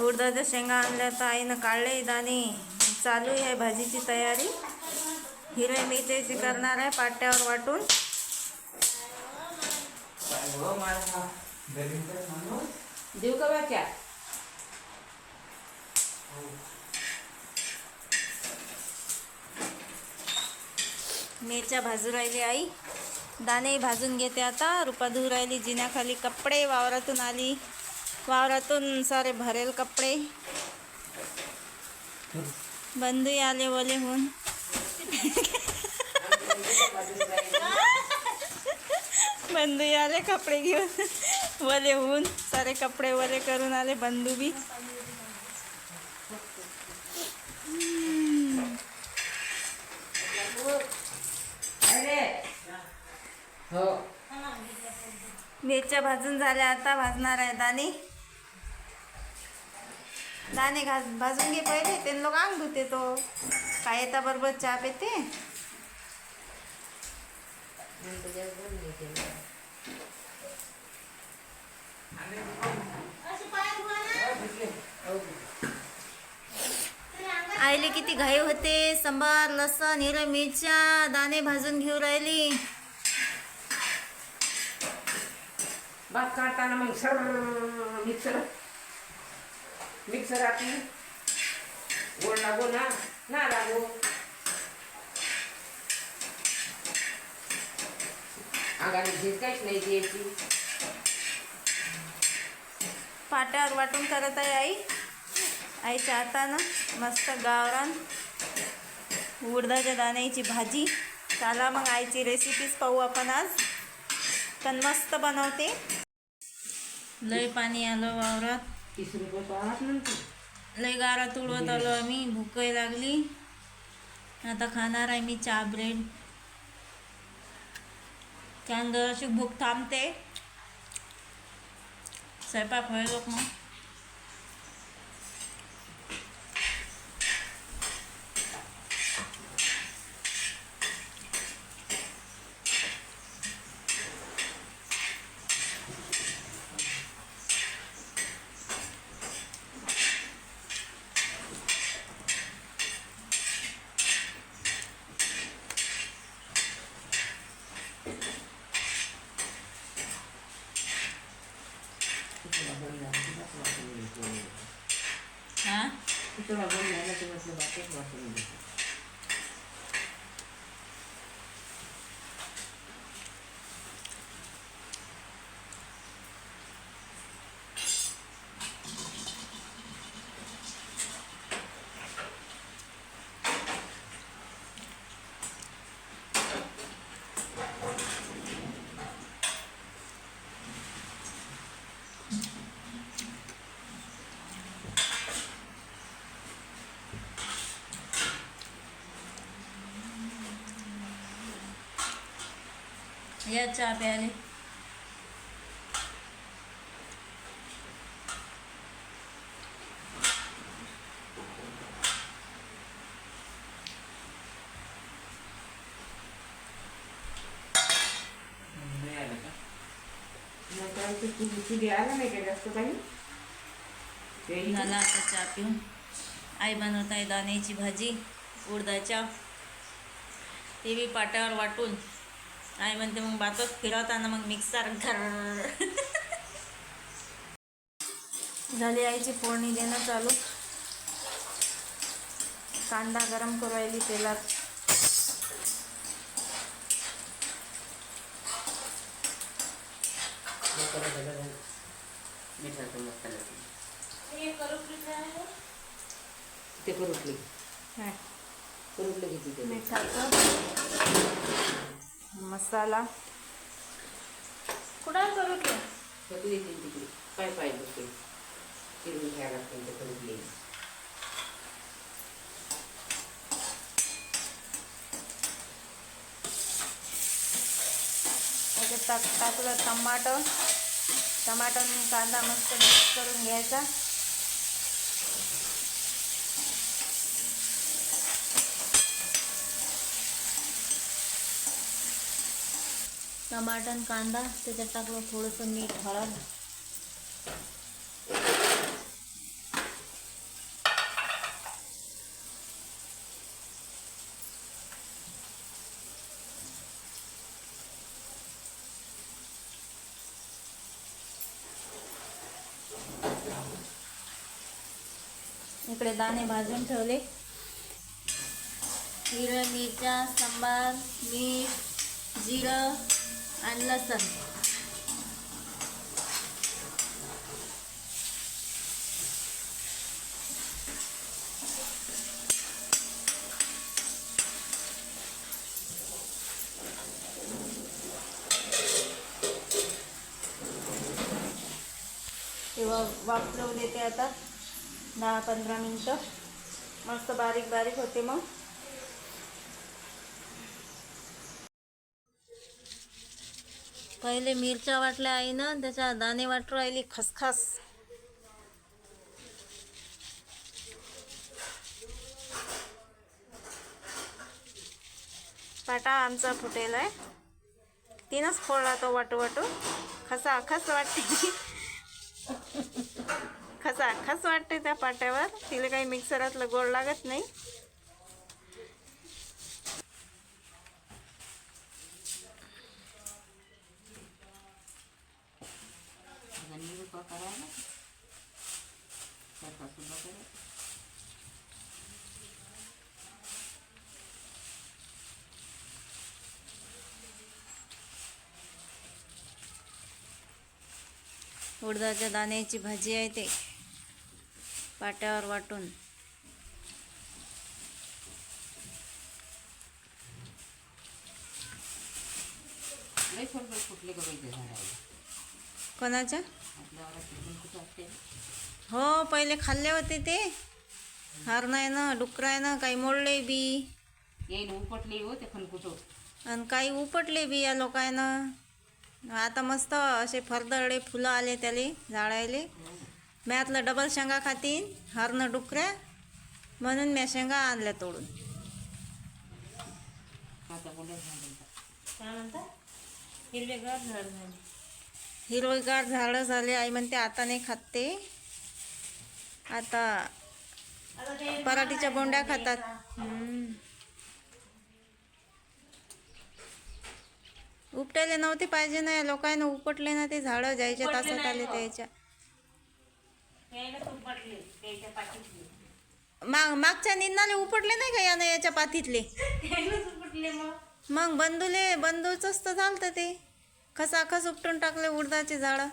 उडदाच्या शेंगा आणल्या तर आईनं काढले दाणे चालू आहे भाजीची तयारी. हिरव्या मिरच्याची करणार आहे पाट्यावर वाटून. देऊ का मिरच्या भाजू राहिली आई. दाणे भाजून घेते आता. रुपा धुऊ राहिली जिन्याखाली कपडे वावरातून आली. वावरातून सारे भरेल कपडे. बंधू आले ओले होऊन बंधू आले कपडे घेऊन. वले होऊन सारे कपडे वले करून आले बंधू बी. हो. मिरच्या भाजून झाल्या आता भाजणार आहे दाणे दाणे घास भाजून घे पहिले ते लोक अंग धुते तो काय येता बरोबर चहा पेते? आईले किती घाई होते संबार लसण हिरव्या मिरच्या दाणे भाजून घेऊ राहिली. भात काढताना मग सर मिक्सर मिक्सर आपली गोड लागो ना ना लागो. अंगाने झीज काहीच नाही द्यायची. पाट्यावर वाटून करत आहे आई. आईच्या हातानं मस्त गावरान उडदाच्या दाण्याची भाजी. चला मग आईची रेसिपीज पाहू आपण आज. तर मस्त बनवते. लय पाणी आलं वावरात. तीस रुपये पाहत नंतर लय गारा तुळवत आलो आम्ही भूकही लागली. आता खाणार आहे मी चहा ब्रेड. त्यानंतर अशी भूक थांबते. स्वयंपाक व्हायलो मग हां तुला बोल झालं तर म्हटलं बातच वाचून दे. या चहा प्यायले. मग काय तुझी आला नाही का जास्त काही ते झाला आता चहा पिऊन. आई बनवत आहे दाण्याची भाजी उडदाच्या. ते बी पाट्यावर वाटून. आई म्हणते मग बातच फिरवताना मग मिक्सर घर झाली आईची फोडणी देणं चालू. कांदा गरम करू राहिली तेलात. ते करुटलं किती मसाला. कुठं करू ते? सगळी येतील तिकडे. काय पाहिजे ते चिरून घ्यायला लागतील ते करुटली त्याच्यात टाक टाकलं टमाटर. टमाटर आणि कांदा मस्त मिक्स करून घ्यायचा. टमाटर आणि कांदा त्याच्यात टाकलं थोडंसं मीठ हळद. इकडे दाणे भाजून ठेवले. हिरं मिरच्या सांबार मीठ जिरं. आणि लसण. तेव्हा वापरून देते आता. दहा पंधरा मिनटं. मस्त बारीक बारीक होते मग. पहिले मिरच्या वाटल्या आईनं त्याच्या दाणे वाटू राहिली खसखस. पाटा आमचा फुटेल आहे तीनच फोडला तो वाटू वाटू. खसा खस वाटते. खसा खस वाटते त्या पाट्यावर. तिला काही मिक्सरातलं गोड लागत नाही आणि रुपा करायला स्वयंपाक सुद्धा करायला उडदाच्या दाण्याची भाजी आहे ते. पाट्यावर वाटून. कोणाच्या? हो पहिले खाल्ले होते ते. हरणायनं डुकरायनं काही मोडले बी. उपटले हो ते खनकुटो आणि काही उपटले बी या लोकांनं आता मस्त असे फरदरडे फुलं आले त्याले झाडायले. मी आतलं डबल शेंगा खातीन हरणं डुकऱ्या म्हणून मी शेंगा आणल्या तोडून. हिरवेगार झाड झाले. हिरवेगार झाडं झाले. आई म्हणते आता नाही खात ते. आता पराठीच्या बोंड्या खातात. उपटायला नव्हते पाहिजे ना या लोकांना उपटले ना ते झाडं जायच्या तासात आले त्याच्या. माग मागच्या निंदाले उपटले नाही का यानं याच्या पातीतले मग. बंधूले बंधूचंच तर झालं ते. खसाखस उपटून टाकले उडदाचे झाडं.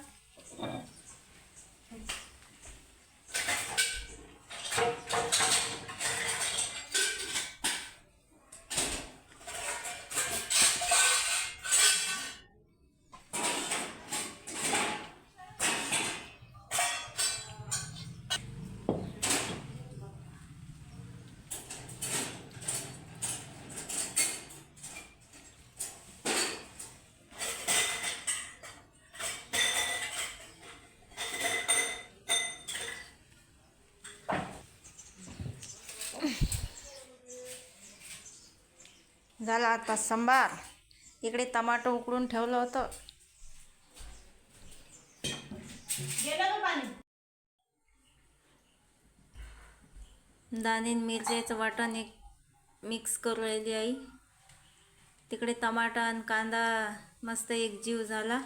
झाला आता संभार इकडे टमाटो उकडून ठेवलं होतं. दाणीन मिरच्याचं वाटण एक मिक्स करू राहिली आई. तिकडे टमाटा आणि कांदा मस्त एक जीव झाला.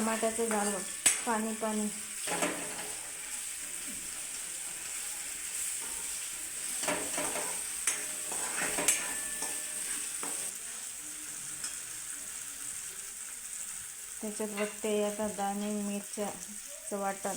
टमाट्याचं झालं पाणी पाणी. त्याच्यात बघते आता दाणे मिरच्याचं वाटण.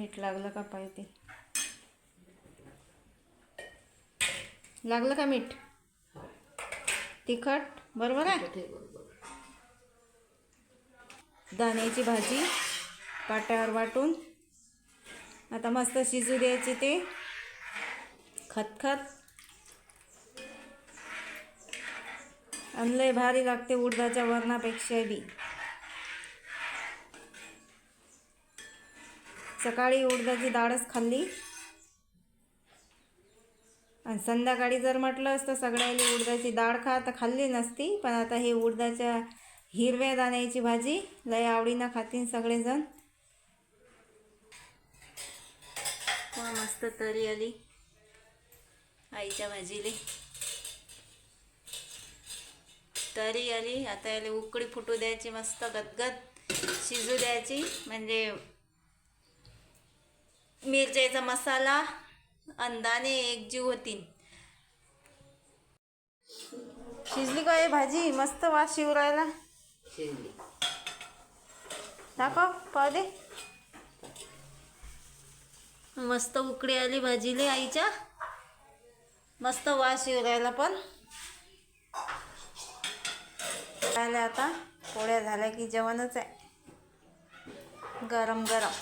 मीठ लागलं का पाहिजे लागलं का मीठ? तिखट? बरोबर आहे? दाण्याची भाजी पाट्यावर वाटून. आता मस्त शिजू द्यायचे ते. खतखत. आणि लय भारी लागते उडदाच्या वरणापेक्षा बी. सकाळी उडदाची डाळच खाल्ली. आणि संध्याकाळी जर म्हटलं तर सगळ्यांनी उडदाची डाळ खा तर खाल्ली नसती. पण आता हे उडदाच्या हिरव्या दाण्याची भाजी लय आवडीनं खातीन सगळेजण. मस्त तरी आली आईच्या भाजीले. तरी आली. आता याला उकळी फुटू द्यायची मस्त गदगद शिजू द्यायची. म्हणजे मिरच्याचा मसाला अंदाने एकजीव होतील शिजली का भाजी? मस्त वास शिव राहिला. शिजली. दाखव पाव दे. मस्त उकडी आली भाजीले आईच्या. मस्त वास येऊ राहिला पण. आता. पोळ्या झाल्या की जेवणच आहे. गरम गरम